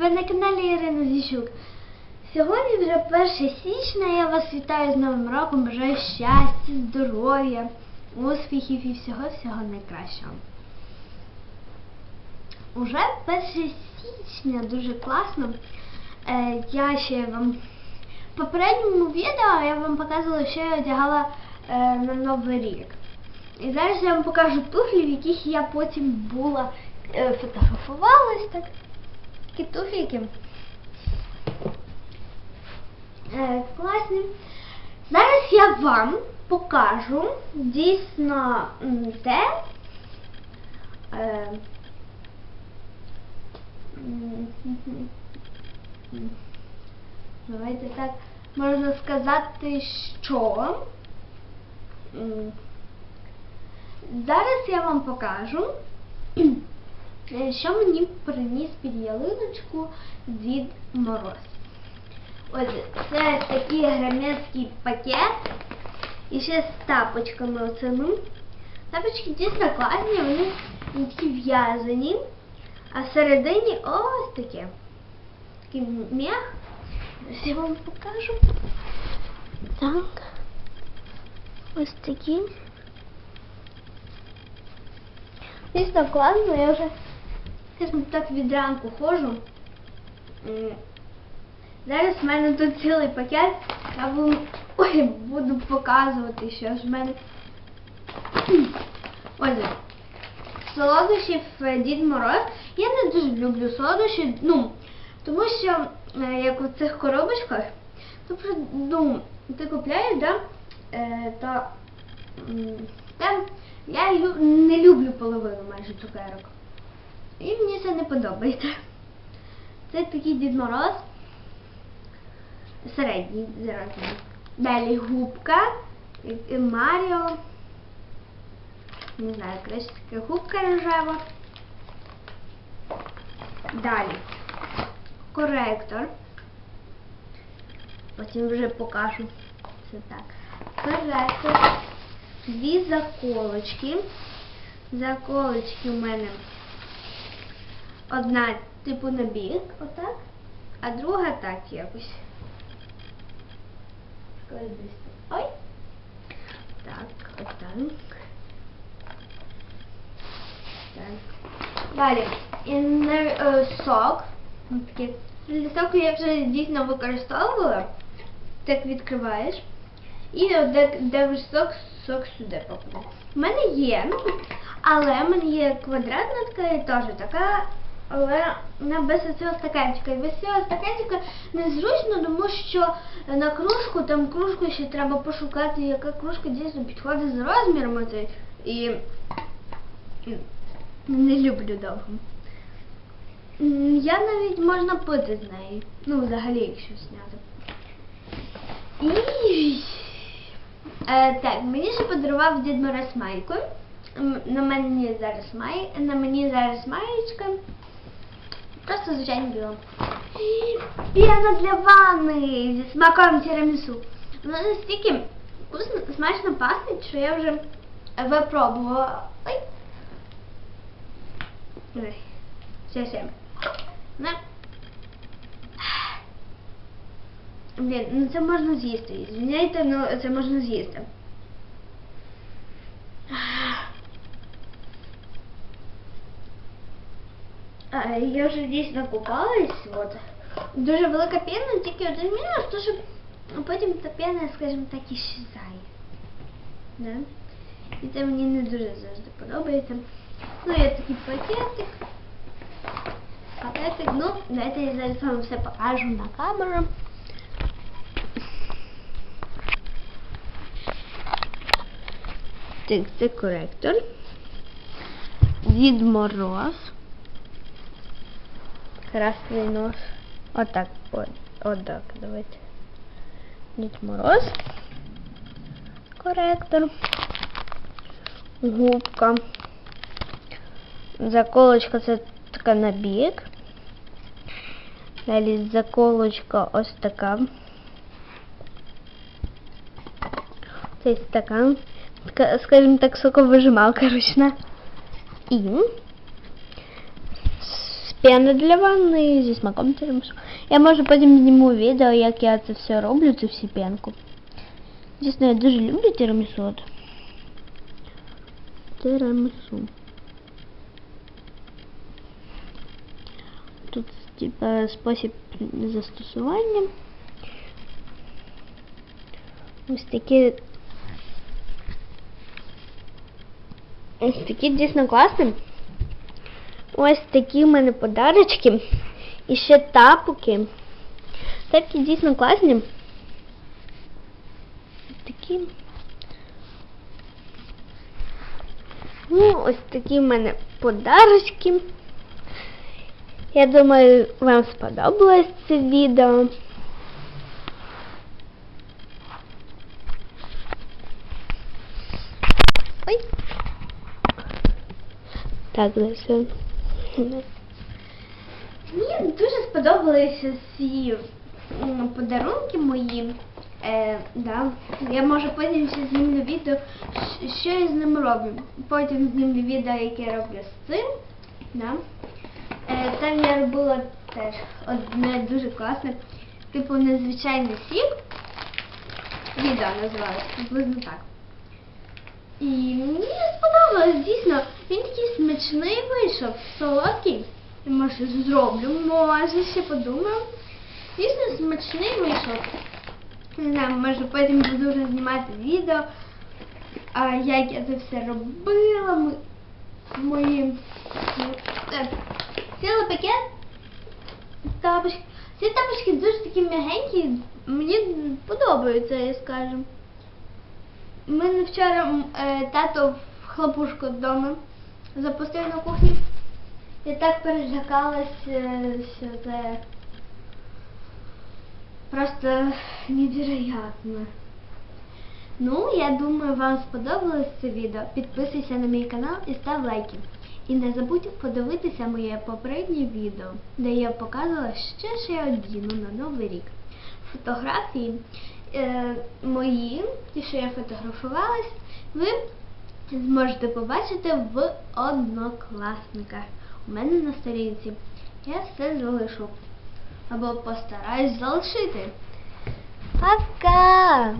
ви на каналі Ірина Зіщук. Сьогодні вже 1 січня, я вас вітаю з Новим роком, бажаю щастя, здоров'я, успіхів і всього-всього найкращого. Уже 1 січня, дуже класно. Е, я ще вам в попередньому відео я вам показувала, що я одягала е, на Новий рік. І зараз я вам покажу туфлі, в яких я потім була е, фотографувалась так. Такі туфліки. Е, класні. Зараз я вам покажу дійсно те. Е, Давайте так можна сказати, що. Зараз я вам покажу, що мені приніс під ялиночку Дід Мороз. Ось це такий громадський пакет. І ще з тапочками оцими. Тапочки дійсно класні, вони такі в'язані. А всередині ось таке. Такий м'ях. Зараз я вам покажу. Так. Ось такі. Дійсно класно, я вже, скажімо так, від ранку ходжу. Зараз в мене тут цілий пакет. Я буду, ой, буду показувати, що ж в мене. Ось. Солодощів Дід Мороз. Я не дуже люблю солодощі, ну, тому що е, як у цих коробочках, то ну, ти купляєш, да, е, м, там я не люблю половину майже цукерок. І мені це не подобається. Це такий Дід Мороз. Середній зразу. Далі губка. Маріо. Не знаю, краще така губка рожева. Далі. Коректор. Потім вже покажу. Це так. Коректор. Дві заколочки. Заколочки у мене одна типу на бік, отак, а друга так якось. Ой. Так, отак. Так. Далі. І е, сок. Такий. Для я вже дійсно використовувала. Так відкриваєш. І де, де вже сок, сок сюди попаде. У мене є, але в мене є квадратна така і теж така, але вона без цього стаканчика. І без цього стаканчика незручно, тому що на кружку, там кружку ще треба пошукати, яка кружка дійсно підходить з розміром. І не люблю довго. Я навіть можна пити з нею. Ну, взагалі, якщо зняти. І е, так, мені ще подарував Дід Мороз майку. На мені зараз май, на мені зараз маєчка. Просто звичайно біла. Піна для ванни зі смаком тірамісу. Вона настільки вкусно, смачно пахне, що я вже випробувала. Ой. Ой. Все, все. На. Блін, ну це можна з'їсти. Звиняйте, ну це можна з'їсти. я вже дійсно купалась, от. Дуже велика піна, тільки один мінус, то що потім та піна, скажімо так, іщезає. Да? І це мені не дуже завжди подобається. Ну, є такий пакетик. Пакетик, ну, давайте я зараз вам все покажу на камеру. Так, це коректор. Дід Мороз. Красний нос. Отак. От, отак, давайте. Дід Мороз. Коректор. Губка. Заколочка це така бік. Далі заколочка ось така. Цей стакан. Така, скажімо так, соковижималка ручна. І пена для ванни зі смаком тирамісу. Я може потім зніму відео, як я це все роблю, цю всю пенку. Дійсно, я дуже люблю тирамісу. От. Тирамісу. Тут типа спосіб застосування. Ось такі. Ось такі дійсно класні. Ось такі в мене подарочки. І ще тапки. Тапки дійсно класні. Такі. Ну, ось такі в мене подарочки. Я думаю, вам сподобалось це відео. Ой. Так, Мені дуже сподобалися ці подарунки мої. Е, да. Я може потім ще знімлю відео, що я з ним роблю. Потім знімлю відео, яке я роблю з цим. Да. Е, там я робила теж одне дуже класне, типу незвичайний сік. Відео називалось, приблизно так. І мені сподобалось, дійсно, він такий смачний вийшов, солодкий. Може зроблю, може ще подумаю. Дійсно смачний вийшов. Не знаю, може потім буду вже знімати відео, а як я це все робила, мо- мої е, цілий пакет тапочки. Ці тапочки дуже такі м'ягенькі, мені подобаються, я скажу. У мене вчора е, тато в хлопушку вдома запустив на кухні. Я так перелякалась, е, що це просто невероятно. Ну, я думаю, вам сподобалось це відео. Підписуйся на мій канал і став лайки. І не забудь подивитися моє попереднє відео, де я показувала, що ж я одіну на Новий рік. Фотографії е, мої, ті, що я фотографувалась, ви зможете побачити в однокласниках. У мене на сторінці. Я все залишу. Або постараюсь залишити. Пока!